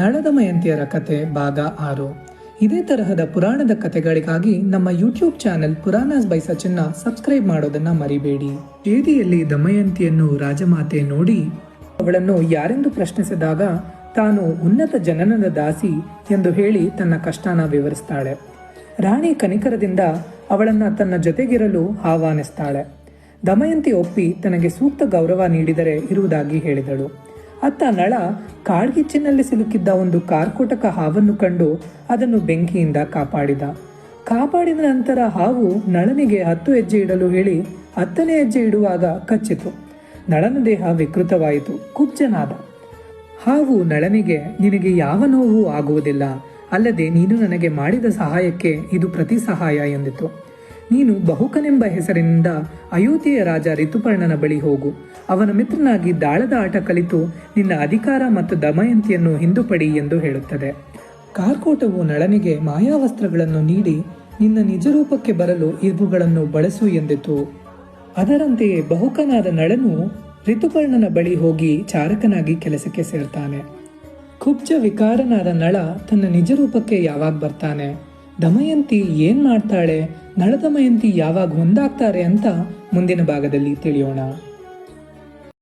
ನಳದಮಯಂತಿಯರ ಕತೆ ಭಾಗ ಆರು. ಇದೇ ತರಹದ ಪುರಾಣದ ಕತೆಗಳಿಗಾಗಿ ನಮ್ಮ ಯೂಟ್ಯೂಬ್ ಚಾನೆಲ್ ಪುರಾಣಸ್ ಬೈ ಸಚಿನ್ನ ಸಬ್ಸ್ಕ್ರೈಬ್ ಮಾಡೋದನ್ನ ಮರಿಬೇಡಿ. ಬೇದಿಯಲ್ಲಿ ದಮಯಂತಿಯನ್ನು ರಾಜಮಾತೆ ನೋಡಿ, ಅವಳನ್ನು ಯಾರೆಂದು ಪ್ರಶ್ನಿಸಿದಾಗ ತಾನು ಉನ್ನತ ಜನನದ ದಾಸಿ ಎಂದು ಹೇಳಿ ತನ್ನ ಕಷ್ಟನ ವಿವರಿಸ್ತಾಳೆ. ರಾಣಿ ಕನಿಕರದಿಂದ ಅವಳನ್ನ ತನ್ನ ಜೊತೆಗಿರಲು ಆಹ್ವಾನಿಸ್ತಾಳೆ. ದಮಯಂತಿ ಒಪ್ಪಿ ತನಗೆ ಸೂಕ್ತ ಗೌರವ ನೀಡಿದರೆ ಇರುವುದಾಗಿ ಹೇಳಿದಳು. ಅತ್ತ ನಳ ಕಾಡ್ಗಿಚ್ಚಿನಲ್ಲಿ ಸಿಲುಕಿದ್ದ ಒಂದು ಕಾರ್ಕೋಟಕ ಹಾವನ್ನು ಕಂಡು ಅದನ್ನು ಬೆಂಕಿಯಿಂದ ಕಾಪಾಡಿದ. ಕಾಪಾಡಿದ ನಂತರ ಹಾವು ನಳನಿಗೆ ಹತ್ತು ಹೆಜ್ಜೆ ಇಡಲು ಹೇಳಿ ಹತ್ತನೇ ಹೆಜ್ಜೆ ಇಡುವಾಗ ಕಚ್ಚಿತು. ನಳನ ದೇಹ ವಿಕೃತವಾಯಿತು, ಕುಬ್ಜನಾದ. ಹಾವು ನಳನಿಗೆ, ನಿನಗೆ ಯಾವ ನೋವು ಆಗುವುದಿಲ್ಲ, ಅಲ್ಲದೆ ನೀನು ನನಗೆ ಮಾಡಿದ ಸಹಾಯಕ್ಕೆ ಇದು ಪ್ರತಿ ಸಹಾಯ ಎಂದಿತು. ನೀನು ಬಹುಕನೆಂಬ ಹೆಸರಿನಿಂದ ಅಯೋಧ್ಯೆಯ ರಾಜ ಋತುಪರ್ಣನ ಬಳಿ ಹೋಗು. ಅವನ ಮಿತ್ರನಾಗಿ ದಾಳದ ಆಟ ಕಲಿತು ನಿನ್ನ ಅಧಿಕಾರ ಮತ್ತು ದಮಯಂತಿಯನ್ನು ಹಿಂದುಪಡಿ ಎಂದು ಹೇಳುತ್ತದೆ. ಕಾರ್ಕೋಟವು ನಳನಿಗೆ ಮಾಯಾವಸ್ತ್ರಗಳನ್ನು ನೀಡಿ ನಿನ್ನ ನಿಜರೂಪಕ್ಕೆ ಬರಲು ಇವುಗಳನ್ನು ಬಳಸು ಎಂದಿತು. ಅದರಂತೆಯೇ ಬಹುಕನಾದ ನಳನು ಋತುಪರ್ಣನ ಬಳಿ ಹೋಗಿ ಚಾರಕನಾಗಿ ಕೆಲಸಕ್ಕೆ ಸೇರ್ತಾನೆ. ಕುಬ್ಜ ವಿಕಾರನಾದ ನಳ ತನ್ನ ನಿಜರೂಪಕ್ಕೆ ಯಾವಾಗ ಬರ್ತಾನೆ? ದಮಯಂತಿ ಏನ್ ಮಾಡ್ತಾಳೆ? ನಳದಮಯಂತಿ ಯಾವಾಗ ಒಂದಾಗ್ತಾರೆ ಅಂತ ಮುಂದಿನ ಭಾಗದಲ್ಲಿ ತಿಳಿಯೋಣ.